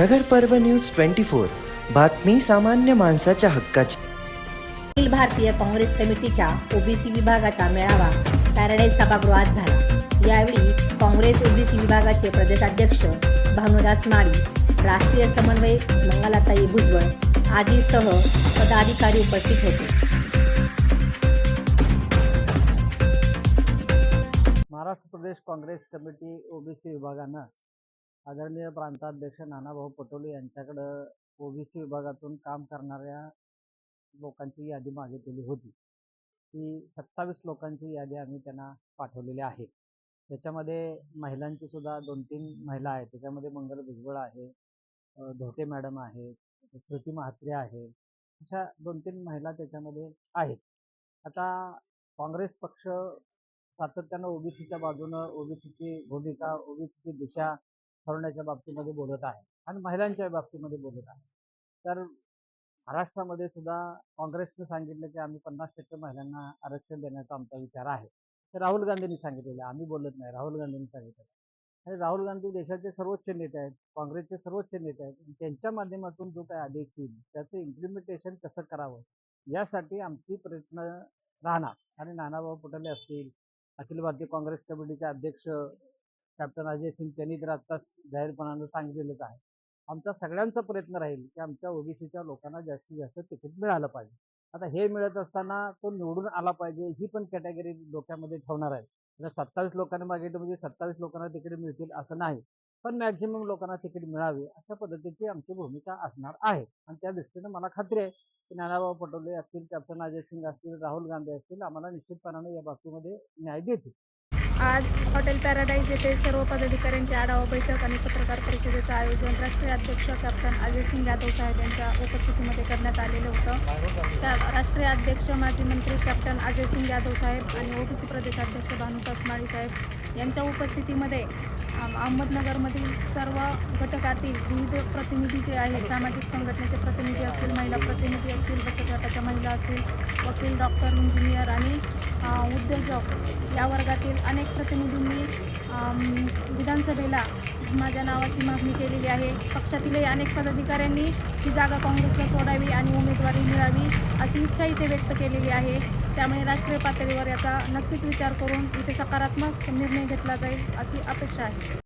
नगर पर्व news twenty four. बातमी सामान्य माणसाच्या हक्काची. अखिल भारतीय काँग्रेस कमिटीच्या ओबीसी विभागाचा मेळावा पॅराडाईज सभागृहात झाला. यावेळी काँग्रेस ओबीसी विभागाचे प्रदेशाध्यक्ष भानुदास माळी राष्ट्रीय समन्वय मंगलाताई भुजबळ आदीसह पदाधिकारी उपस्थित होते. महाराष्ट्र प्रदेश काँग्रेस कमिटी ओबीसी विभागानं आदरणीय प्रांताध्यक्ष नानाभाऊ पटोले यांच्याकडं ओबीसी विभागातून काम करणाऱ्या लोकांची यादी मागितलेली होती. ती सत्तावीस लोकांची यादी आम्ही त्यांना पाठवलेली आहे. त्याच्यामध्ये महिलांची सुद्धा दोन तीन महिला आहेत. त्याच्यामध्ये मंगल भुजबळ आहे धोटे मॅडम आहे श्रुती म्हात्रे आहे अशा दोन तीन महिला त्याच्यामध्ये आहेत. आता काँग्रेस पक्ष सातत्यानं ओबीसीच्या बाजूनं ओबीसीची भूमिका ओबीसीची दिशा ठरवण्याच्या बाबतीमध्ये बोलत आहे आणि महिलांच्या बाबतीमध्ये बोलत आहे. तर महाराष्ट्रामध्ये सुद्धा काँग्रेसनं सांगितलं की आम्ही पन्नास टक्के महिलांना आरक्षण देण्याचा आमचा विचार आहे. तर राहुल गांधींनी सांगितलेलं आहे. आम्ही बोलत नाही. राहुल गांधींनी सांगितलेलं आणि राहुल गांधी देशाचे सर्वोच्च नेते आहेत. काँग्रेसचे सर्वोच्च नेते आहेत. त्यांच्या माध्यमातून जो काही आदेश येईल त्याचं इम्प्लिमेंटेशन कसं करावं यासाठी आमची प्रयत्न राहणार. आणि नानाभाऊ पटोले असतील अखिल भारतीय काँग्रेस कमिटीचे अध्यक्ष कॅप्टन अजय सिंग त्यांनी तर आत्ताच जाहीरपणानं सांगितलेलंच आहे. आमचा सगळ्यांचा प्रयत्न राहील की आमच्या ओबीसीच्या लोकांना जास्तीत जास्त तिकीट मिळालं पाहिजे. आता हे मिळत असताना तो निवडून आला पाहिजे ही पण कॅटेगरी डोक्यामध्ये ठेवणार आहे. आता सत्तावीस लोकांनी मागितलं म्हणजे सत्तावीस लोकांना तिकीट मिळतील असं नाही. पण मॅक्झिमम लोकांना तिकीट मिळावे अशा पद्धतीची आमची भूमिका असणार आहे. आणि त्या दृष्टीनं मला खात्री आहे की नानाबाबा पटोले असतील कॅप्टन अजय सिंग असतील राहुल गांधी असतील आम्हाला निश्चितपणाने या बाबतीमध्ये न्याय देतील. आज हॉटेल पॅराडाईज येथे सर्व पदाधिकाऱ्यांची आढावा बैठक आणि पत्रकार परिषदेचं आयोजन राष्ट्रीय अध्यक्ष कॅप्टन अजय सिंग यादव साहेब यांच्या उपस्थितीमध्ये करण्यात आलेलं होतं. त्या राष्ट्रीय अध्यक्ष माजी मंत्री कॅप्टन अजय सिंग यादव साहेब आणि ओबीसी प्रदेशाध्यक्ष भानुदास माळी साहेब यांच्या उपस्थितीमध्ये अहमदनगरमधील सर्व घटकातील विविध प्रतिनिधी जे आहेत सामाजिक संघटनेचे प्रतिनिधी असतील महिला प्रतिनिधी असतील बचत गटाच्या महिला असतील वकील डॉक्टर इंजिनियर आणि उद्योजक या वर्गातील अनेक प्रतिनिधींनी विधानसभेला माझ्या नावाची मागणी केलेली आहे. पक्षातीलही अनेक पदाधिकाऱ्यांनी ही जागा काँग्रेसला सोडावी आणि उमेदवारी मिळावी अशी इच्छा इथे व्यक्त केलेली आहे. त्यामुळे राष्ट्रीय पातळीवर याचा नक्कीच विचार करून इथे सकारात्मक निर्णय घेतला जाईल अशी अपेक्षा आहे.